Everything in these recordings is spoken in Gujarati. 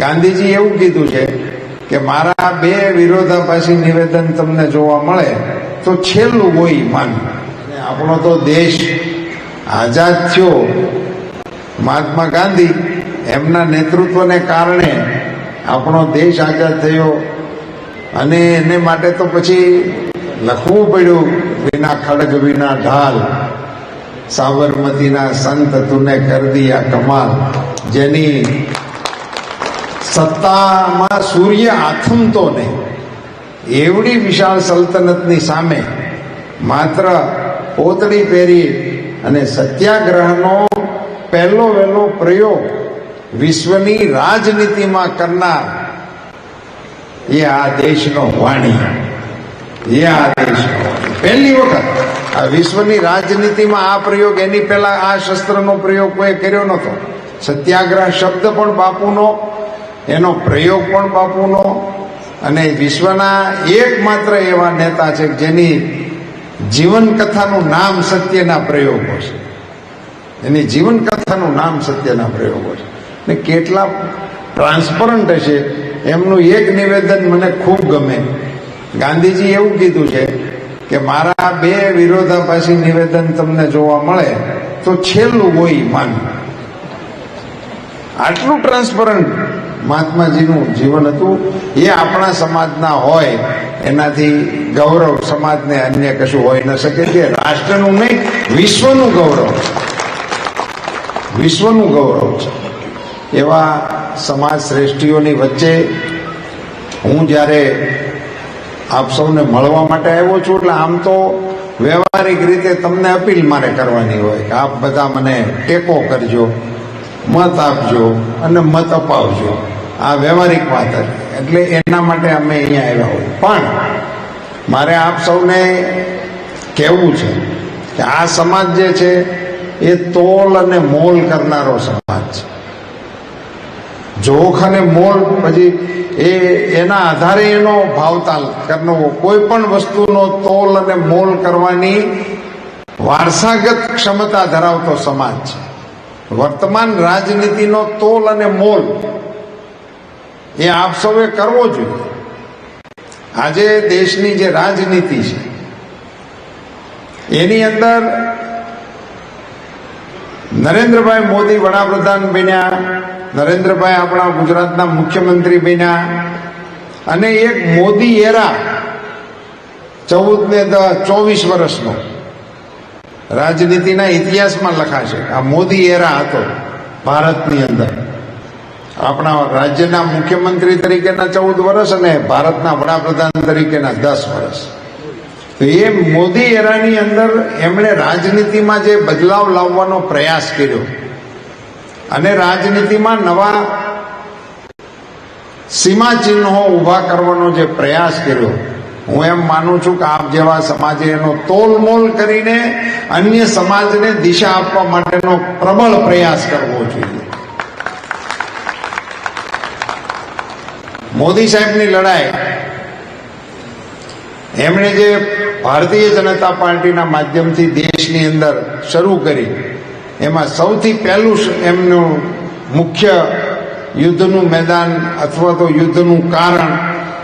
ગાંધીજી એવું કીધું છે કે મારા બે વિરોધાભાસી નિવેદન તમને જોવા મળે તો છેલ્લું હોય માન. આપણો તો દેશ આઝાદ થયો. મહાત્મા ગાંધી એમના નેતૃત્વને કારણે આપણો દેશ આઝાદ થયો. અને એને માટે તો પછી લખવું પડ્યું, વિના ખડગ, વિના ઢાલ, સાબરમતીના સંત તુને કર દિયા કમાલ. જેની સત્તામાં સૂર્ય આથમતો નહીં. એવડી વિશાળ સલ્તનતની સામે માત્ર પોતળી પહેરી અને સત્યાગ્રહનો પહેલો વહેલો પ્રયોગ વિશ્વની રાજનીતિમાં કરનાર એ આ દેશનો વાણી. એ આ દેશનો પહેલી વખત આ વિશ્વની રાજનીતિમાં આ પ્રયોગ, એની પહેલા આ શસ્ત્રનો પ્રયોગ કોઈ કર્યો નહોતો. સત્યાગ્રહ શબ્દ પણ બાપુનો એનો પ્રયોગ પણ બાપુનો અને વિશ્વના એકમાત્ર એવા નેતા છે જેની જીવન કથાનું નામ સત્યના પ્રયોગો છે. એની જીવન કથાનું નામ સત્યના પ્રયોગો છે. ને કેટલા ટ્રાન્સપરન્ટ હશે એમનું એક નિવેદન મને ખૂબ ગમે. ગાંધીજી એવું કીધું છે કે મારા બે વિરોધાભાસી નિવેદન તમને જોવા મળે તો છેલ્લું હોય માન આટલું ટ્રાન્સપરન્ટ મહાત્માજીનું જીવન હતું. એ આપણા સમાજના હોય, એનાથી ગૌરવ સમાજને અન્ય કશું હોઈ ન શકે. કે રાષ્ટ્રનું નહીં, વિશ્વનું ગૌરવ વિશ્વનું ગૌરવ છે. એવા સમાજ શ્રેષ્ઠીઓની વચ્ચે હું જ્યારે આપ સૌને મળવા માટે આવ્યો છું, એટલે આમ તો વ્યવહારિક રીતે તમને અપીલ મારે કરવાની હોય કે આપ બધા મને ટેકો કરજો, મત આપજો અને મત અપાવજો. આ વ્યવહારિક વાત હતી એટલે એના માટે અમે અહીંયા આવ્યા હોય. પણ મારે આપ સૌને કહેવું છે કે આ સમાજ જે છે, એ તોલ અને મોલ કરનારો સમાજ છે. જોખ અને મોલ પછી એ એના આધારે એનો ભાવતાલ કરનો કોઈ પણ વસ્તુનો તોલ અને મોલ કરવાની વારસાગત ક્ષમતા ધરાવતો સમાજ છે. વર્તમાન રાજનીતિનો તોલ અને મોલ એ આપ સૌએ કરવો જોઈએ. આજે દેશની જે રાજનીતિ છે, એની અંદર નરેન્દ્રભાઈ મોદી વડાપ્રધાન બન્યા, નરેન્દ્રભાઈ આપણા ગુજરાતના મુખ્યમંત્રી બન્યા, અને એક મોદી એરા ચૌદ ને ચોવીસ વર્ષનો રાજનીતિના ઇતિહાસમાં લખાશે. આ મોદી એરા હતો ભારતની અંદર. આપણા રાજ્યના મુખ્યમંત્રી તરીકેના ચૌદ વર્ષ અને ભારતના વડાપ્રધાન તરીકેના દસ વર્ષ. તો એ મોદી એરાની અંદર એમણે રાજનીતિમાં જે બદલાવ લાવવાનો પ્રયાસ કર્યો અને રાજનીતિમાં નવા સીમાચિહ્નો ઊભા કરવાનો જે પ્રયાસ કર્યો, હું એમ માનું છું કે આપ જેવા સમાજે એનો તોલમોલ કરીને અન્ય સમાજને દિશા આપવા માટેનો પ્રબળ પ્રયાસ કરવો જોઈએ. મોદી સાહેબની લડાઈ. એમણે જે ભારતીય જનતા પાર્ટીના માધ્યમથી દેશની અંદર શરૂ કરી, એમાં સૌથી પહેલું એમનું મુખ્ય યુદ્ધનું મેદાન અથવા તો યુદ્ધનું કારણ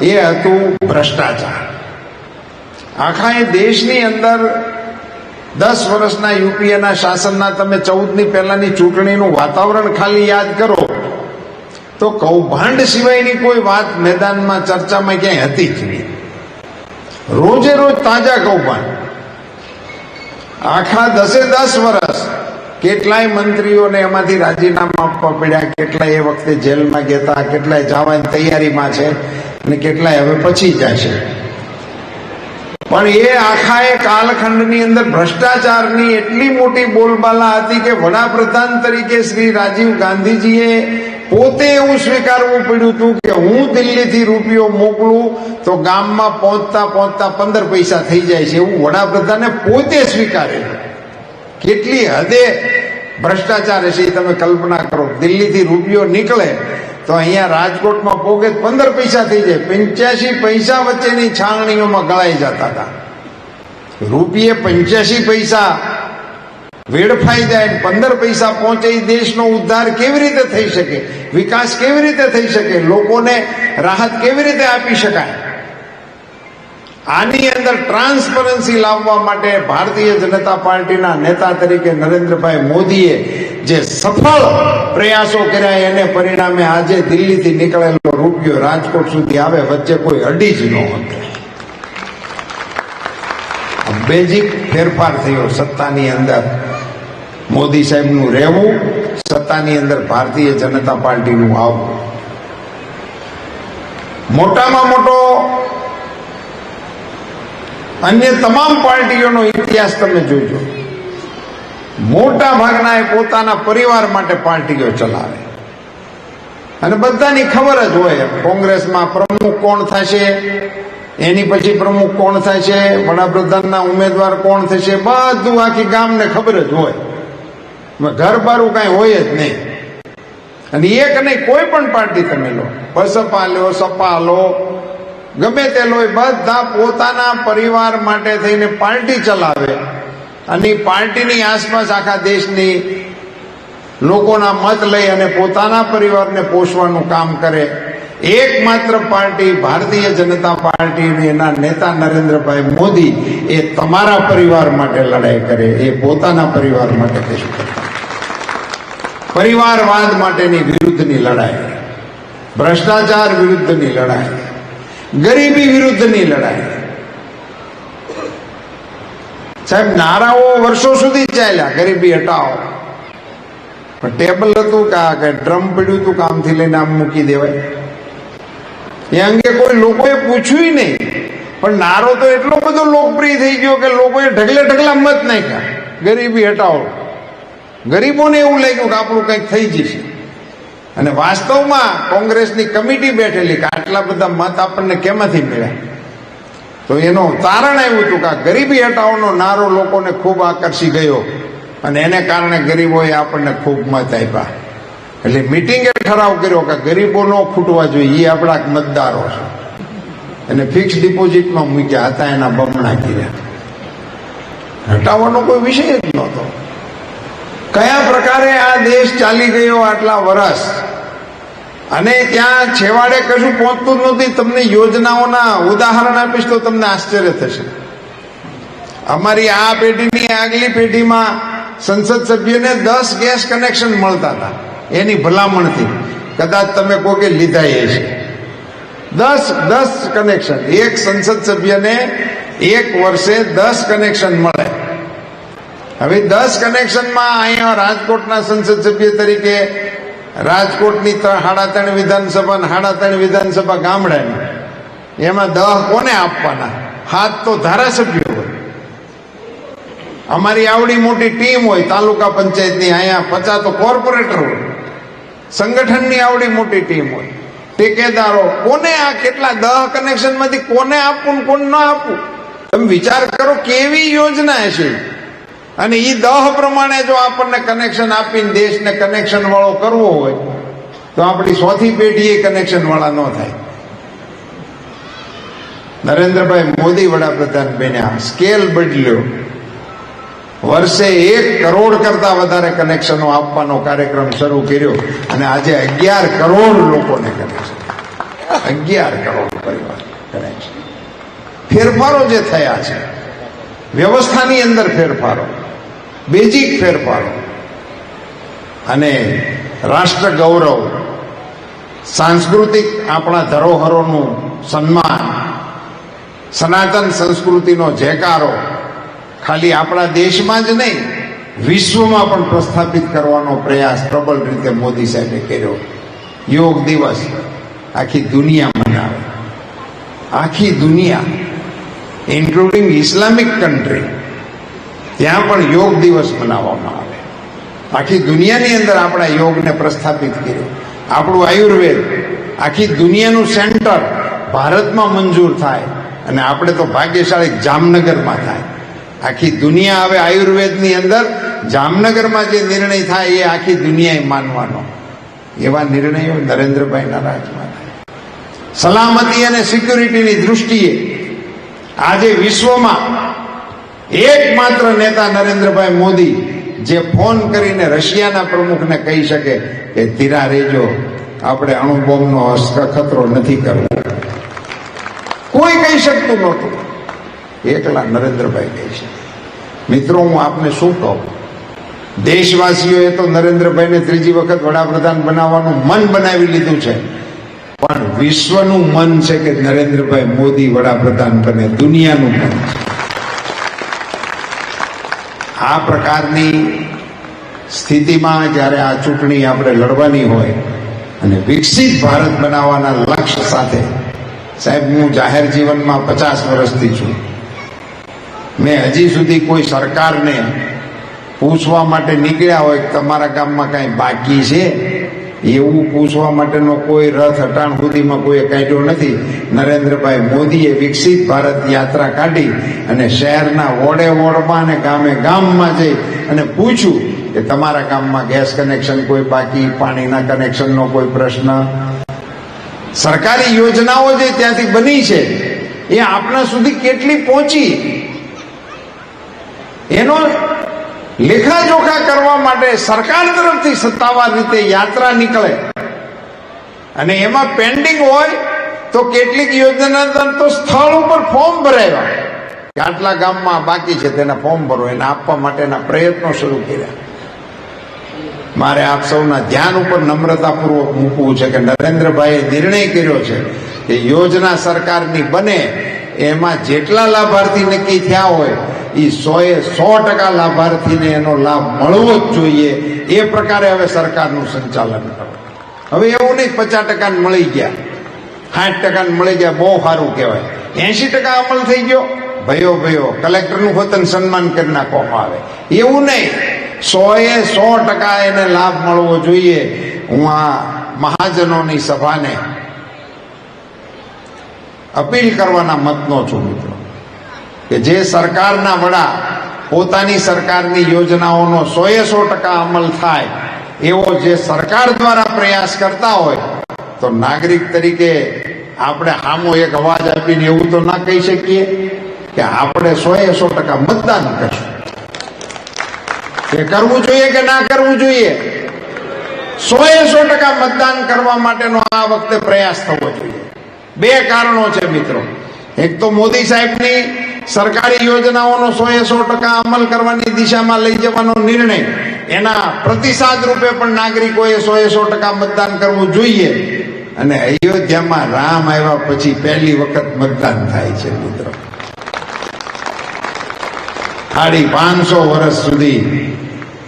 એ હતું ભ્રષ્ટાચાર. આખા એ દેશની અંદર દસ વર્ષના યુપીએના શાસનના તમે ચૌદની પહેલાની ચૂંટણીનું વાતાવરણ ખાલી યાદ કરો તો કૌભાંડ સિવાયની કોઈ વાત મેદાનમાં ચર્ચામાં ક્યાંય હતી જ નહીં. રોજે રોજ તાજા કૌભાંડ. આખા દસે દસ વર્ષ કેટલાય મંત્રીઓને એમાંથી રાજીનામા આપવા પડ્યા, કેટલાય એ વખતે જેલમાં ગયા કેટલાય જવાની તૈયારીમાં છે અને કેટલાય હવે પછી જશે પણ એ આખા એ કાલખંડની અંદર ભ્રષ્ટાચારની એટલી મોટી બોલબાલા હતી કે વડાપ્રધાન તરીકે શ્રી રાજીવ ગાંધીજીએ પોતે એવું સ્વીકારવું પડ્યું હતું કે હું દિલ્હીથી રૂપિયો મોકલું તો ગામમાં પહોંચતા પહોંચતા પંદર પૈસા થઈ જાય છે એવું વડાપ્રધાને પોતે સ્વીકારેલું કેટલી હદે ભ્રષ્ટાચાર હશે એ તમે કલ્પના કરો. દિલ્હીથી રૂપિયો નીકળે તો અહીંયા રાજકોટમાં પોગે પંદર પૈસા થઈ જાય. પંચ્યાસી પૈસા વચ્ચેની છાણણીઓમાં ગળાઈ જતા હતા. રૂપિયે પંચ્યાસી પૈસા વેડફાઈ જાય પંદર પૈસા પહોંચે દેશનો ઉદ્ધાર કેવી રીતે થઈ શકે? વિકાસ કેવી રીતે થઈ શકે? લોકોને રાહત કેવી રીતે આપી શકાય? આની અંદર ટ્રાન્સપરન્સી લાવવા માટે ભારતીય જનતા પાર્ટીના નેતા તરીકે નરેન્દ્રભાઈ મોદીએ જે સફળ પ્રયાસો કર્યા એને પરિણામે આજે દિલ્હીથી નીકળેલો રૂપિયો રાજકોટ સુધી આવે, વચ્ચે કોઈ અડી જ ન હતો. બેઝિક ફેરફાર થયો સત્તાની અંદર. મોદી સાહેબનું રહેવું, સત્તાની અંદર ભારતીય જનતા પાર્ટીનું આવવું મોટામાં મોટો અન્ય તમામ પાર્ટીઓનો ઇતિહાસ તમે જોજો. મોટા ભાગના એ પોતાના પરિવાર માટે પાર્ટીઓ ચલાવે. અને બધાની ખબર જ હોય, કોંગ્રેસમાં પ્રમુખ કોણ થશે, એની પછી પ્રમુખ કોણ થશે, વડાપ્રધાનના ઉમેદવાર કોણ થશે, બધું આખી ગામને ખબર જ હોય. ઘર બારું કાંઈ હોય જ નહીં. અને એક નહીં, કોઈ પણ પાર્ટી તમે લો. બસપા લો સપા લો ગમે તે લો બધા પોતાના પરિવાર માટે થઈને પાર્ટી ચલાવે. અને પાર્ટીની આસપાસ આખા દેશની લોકોના મત લઈ અને પોતાના પરિવારને પોષવાનું કામ કરે. એકમાત્ર પાર્ટી ભારતીય જનતા પાર્ટી એના નેતા નરેન્દ્રભાઈ મોદી એ તમારા પરિવાર માટે લડાઈ કરે, એ પોતાના પરિવાર માટે કશું કરતા પરિવારવાદ માટેની વિરુદ્ધની લડાઈ, ભ્રષ્ટાચાર વિરુદ્ધની લડાઈ, ગરીબી વિરુદ્ધની લડાઈ. સાહેબ, નારાઓ વર્ષો સુધી ચાલ્યા, ગરીબી હટાવો. પણ ટેબલ હતું કે આ કે ડ્રમ પડ્યું હતું કામથી લઈને આમ મૂકી દેવાય? એ અંગે કોઈ લોકોએ પૂછ્યું નહીં. પણ નારો તો એટલો બધો લોકપ્રિય થઈ ગયો કે લોકોએ ઢગલે ઢગલા મત નાખ્યા. ગરીબી હટાવો. ગરીબોને એવું લાગ્યું કે આપણું કંઈક થઈ જશે. અને વાસ્તવમાં કોંગ્રેસની કમિટી બેઠેલી કે આટલા બધા મત આપણને કેમાંથી મળ્યા? તો એનો તારણ આવ્યું હતું કે આ ગરીબી હટાવવાનો નારો લોકોને ખૂબ આકર્ષી ગયો અને એને કારણે ગરીબોએ આપણને ખૂબ મત આપ્યા. એટલે મિટિંગે ઠરાવ કર્યો કે ગરીબો ન ખૂટવા જોઈએ એ આપણા મતદારો છે. એને ફિક્સ ડિપોઝિટમાં મૂક્યા હતા, એના બમણા કર્યા. હટાવવાનો કોઈ વિષય જ નહોતો. કયા પ્રકારે આ દેશ ચાલી ગયો આટલા વર્ષ અને ત્યાં છેવાડે કશું પહોંચતું નથી. તમને યોજનાઓના ઉદાહરણ આપીશ તો તમને આશ્ચર્ય થશે. અમારી આ પેઢીની આગલી પેઢીમાં સંસદ સભ્યને દસ ગેસ કનેક્શન મળતા હતા. એની ભલામણથી. કદાચ તમે કોકે લીધા એ છે. દસ દસ કનેક્શન. એક સંસદ સભ્યને એક વર્ષે દસ કનેક્શન મળે. હવે દસ કનેક્શનમાં અહીંયા રાજકોટના સંસદ સભ્ય તરીકે રાજકોટની સાડા ત્રણ વિધાનસભા અને સાડા ત્રણ વિધાનસભા ગામડાની એમાં દહ કોને આપવાના? હાથ તો ધારાસભ્યો હોય. અમારી આવડી મોટી ટીમ હોય, તાલુકા પંચાયતની, અહીંયા પચાસ તો કોર્પોરેટર હોય. સંગઠનની આવડી મોટી ટીમ હોય. ટેકેદારો, કોને આ કેટલા દહ કનેક્શનમાંથી કોને આપવું કોને ન આપવું? તમે વિચાર કરો કેવી યોજના છે અને એ દહ પ્રમાણે જો આપણને કનેક્શન આપીને દેશને કનેક્શન વાળો કરવો હોય, તો આપણી સોથી પેઢી કનેક્શન વાળા ન થાય. નરેન્દ્રભાઈ મોદી વડાપ્રધાન બન્યા. સ્કેલ બદલ્યો. વર્ષે એક કરોડ કરતા વધારે કનેક્શનો આપવાનો કાર્યક્રમ શરૂ કર્યો અને આજે અગિયાર કરોડ લોકોને કનેક્શન અગિયાર કરોડ પરિવાર કનેક્શન ફેરફારો જે થયા છે, વ્યવસ્થાની અંદર ફેરફારો. બેઝિક ફેરફારો અને રાષ્ટ્ર ગૌરવ, સાંસ્કૃતિક આપણા ધરોહરોનું સન્માન, સનાતન સંસ્કૃતિનો જેકારો ખાલી આપણા દેશમાં જ નહીં, વિશ્વમાં પણ પ્રસ્થાપિત કરવાનો પ્રયાસ પ્રબળ રીતે મોદી સાહેબે કર્યો. યોગ દિવસ આખી દુનિયા મનાવે. આખી દુનિયા ઇન્ક્લુડિંગ ઇસ્લામિક કન્ટ્રી ત્યાં પણ યોગ દિવસ મનાવવામાં આવે. આખી દુનિયાની અંદર આપણા યોગને પ્રસ્થાપિત કર્યો. આપણું આયુર્વેદ, આખી દુનિયાનું સેન્ટર ભારતમાં મંજૂર થાય અને આપણે તો ભાગ્યશાળી જામનગરમાં થાય. આખી દુનિયા હવે આયુર્વેદની અંદર જામનગરમાં જે નિર્ણય થાય એ આખી દુનિયાએ માનવાનો. એવા નિર્ણયો નરેન્દ્રભાઈના રાજમાં થાય. સલામતી અને સિક્યુરિટીની દૃષ્ટિએ આજે વિશ્વમાં એકમાત્ર નેતા નરેન્દ્રભાઈ મોદી જે ફોન કરીને રશિયાના પ્રમુખને કહી શકે કે ધીરા રેજો, આપણે અણુબોમ્બનો ખતરો નથી કરવો. કોઈ કહી શકતું નહોતું. એકલા નરેન્દ્રભાઈ કહી શકે મિત્રો, હું આપને શું કહું? દેશવાસીઓએ તો નરેન્દ્રભાઈને ત્રીજી વખત વડાપ્રધાન બનાવવાનું મન બનાવી લીધું છે. પણ વિશ્વનું મન છે કે નરેન્દ્રભાઈ મોદી વડાપ્રધાન બને, દુનિયાનું મન છે. આ પ્રકારની સ્થિતિમાં જ્યારે આ ચૂંટણી આપણે લડવાની હોય અને વિકસિત ભારત બનાવવાના લક્ષ્ય સાથે, સાહેબ, હું જાહેર જીવનમાં પચાસ વર્ષથી છું. મેં હજી સુધી કોઈ સરકારને પૂછવા માટે નીકળ્યા હોય તમારા ગામમાં કાંઈ બાકી છે? એવું પૂછવા માટેનો કોઈ રથ અટાણ સુધીમાં કોઈએ કાઢ્યો નથી. નરેન્દ્રભાઈ મોદીએ વિકસિત ભારત યાત્રા કાઢી અને શહેરના વોડે વોડમાં અને ગામે ગામમાં જઈ અને પૂછ્યું કે તમારા ગામમાં ગેસ કનેક્શન કોઈ બાકી, પાણીના કનેક્શનનો કોઈ પ્રશ્ન? સરકારી યોજનાઓ જે ત્યાંથી બની છે, એ આપણા સુધી કેટલી પહોંચી? એનો લેખાજોખા કરવા માટે સરકાર તરફથી સત્તાવાર રીતે યાત્રા નીકળે. અને એમાં પેન્ડિંગ હોય તો કેટલીક યોજના તો સ્થળ ઉપર ફોર્મ ભરાવ્યા. આટલા ગામમાં બાકી છે, તેના ફોર્મ ભરો, એને આપવા માટેના પ્રયત્નો શરૂ કર્યા. મારે આપ સૌના ધ્યાન ઉપર નમ્રતાપૂર્વક મૂકવું છે કે નરેન્દ્રભાઈએ નિર્ણય કર્યો છે કે યોજના સરકારની બને, એમાં જેટલા લાભાર્થી નક્કી થયા હોય એ સોએ સો ટકા લાભાર્થીને એનો લાભ મળવો જ જોઈએ. એ પ્રકારે હવે સરકારનું સંચાલન કરો. હવે એવું નહીં પચાસ ટકા મળી ગયા. સાઠ ટકા મળી ગયા, બહુ સારું કહેવાય. એસી ટકા અમલ થઈ ગયો. ભયો ભયો, કલેક્ટરનું વતન સન્માન કરી નાખવામાં આવે. એવું નહીં. સોએ સો ટકા એને લાભ મળવો જોઈએ. હું આ મહાજનોની સભાને અપીલ કરવાના મતનો છું, મિત્રો. કે જે સરકારના વડા પોતાની સરકારની યોજનાઓનો સોએ સો ટકા અમલ થાય એવો જે સરકાર દ્વારા પ્રયાસ કરતા હોય, તો નાગરિક તરીકે આપણે હામો એક અવાજ આપીને એવું તો ના કહી શકીએ કે આપણે સોએ સો ટકા મતદાન કરશું. એ કરવું જોઈએ કે ના કરવું જોઈએ? સોએ સો ટકા મતદાન કરવા માટેનો આ વખતે પ્રયાસ થવો જોઈએ. બે કારણો છે મિત્રો. એક તો મોદી સાહેબની સરકારી યોજનાઓનો સોએ સો ટકા અમલ કરવાની દિશામાં લઈ જવાનો નિર્ણય. એના પ્રતિસાદ રૂપે પણ નાગરિકોએ સોએ સો ટકા મતદાન કરવું જોઈએ. અને અયોધ્યામાં રામ આવ્યા પછી પહેલી વખત મતદાન થાય છે, મિત્રો. સાડી પાંચસો વર્ષ સુધી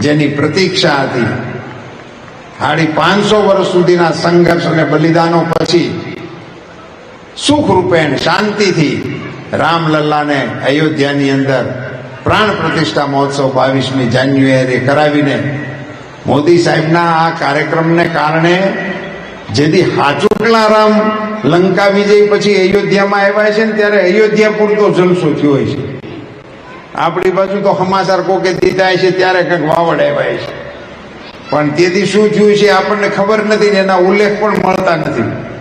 જેની પ્રતીક્ષા હતી. સાડી પાંચસો વર્ષ સુધીના સંઘર્ષ અને બલિદાનો પછી સુખરૂપે શાંતિથી રામલલ્લાને અયોધ્યાની અંદર પ્રાણ પ્રતિષ્ઠા મહોત્સવ બાવીસમી જાન્યુઆરી કરાવીને મોદી સાહેબના આ કાર્યક્રમને કારણે જેથી હાચુકલા રામ લંકા વિજય પછી અયોધ્યામાં આવ્યા છે ને ત્યારે અયોધ્યા પૂરતો જલસો થયો હોય છે. આપણી બાજુ તો સમાચાર કોકે દીધા છે ત્યારે કંઈક વાવડ આવ્યા છે. પણ તેથી શું થયું છે આપણને ખબર નથી ને એના ઉલ્લેખ પણ મળતા નથી.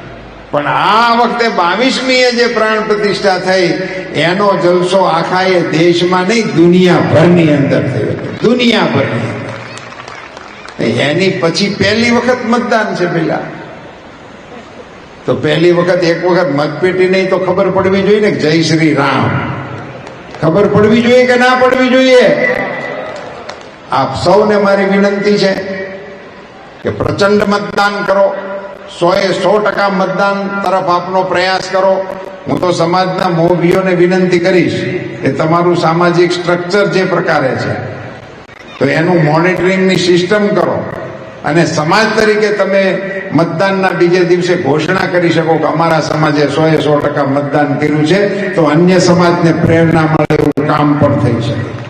પણ આ વખતે બાવીસમીએ જે પ્રાણ પ્રતિષ્ઠા થઈ, એનો જલસો આખા એ દેશમાં નહીં, દુનિયાભરની અંદર થયો દુનિયાભરની એની પછી પહેલી વખત મતદાન છે પેલા. તો પહેલી વખત, એક વખત મતપેટી નહીં તો ખબર પડવી જોઈએ ને જય શ્રી રામ. ખબર પડવી જોઈએ કે ના પડવી જોઈએ? આપ સૌને મારી વિનંતી છે કે પ્રચંડ મતદાન કરો. સોએ સો ટકા મતદાન તરફ આપનો પ્રયાસ કરો. હું તો સમાજના મોભીઓને વિનંતી કરીશ કે તમારું સામાજિક સ્ટ્રક્ચર જે પ્રકારે છે, તો એનું મોનિટરિંગની સિસ્ટમ કરો અને સમાજ તરીકે તમે મતદાનના બીજે દિવસે ઘોષણા કરી શકો કે અમારા સમાજે સોએ સો ટકા મતદાન કર્યું છે, તો અન્ય સમાજને પ્રેરણા મળે એવું કામ પણ થઈ શકે.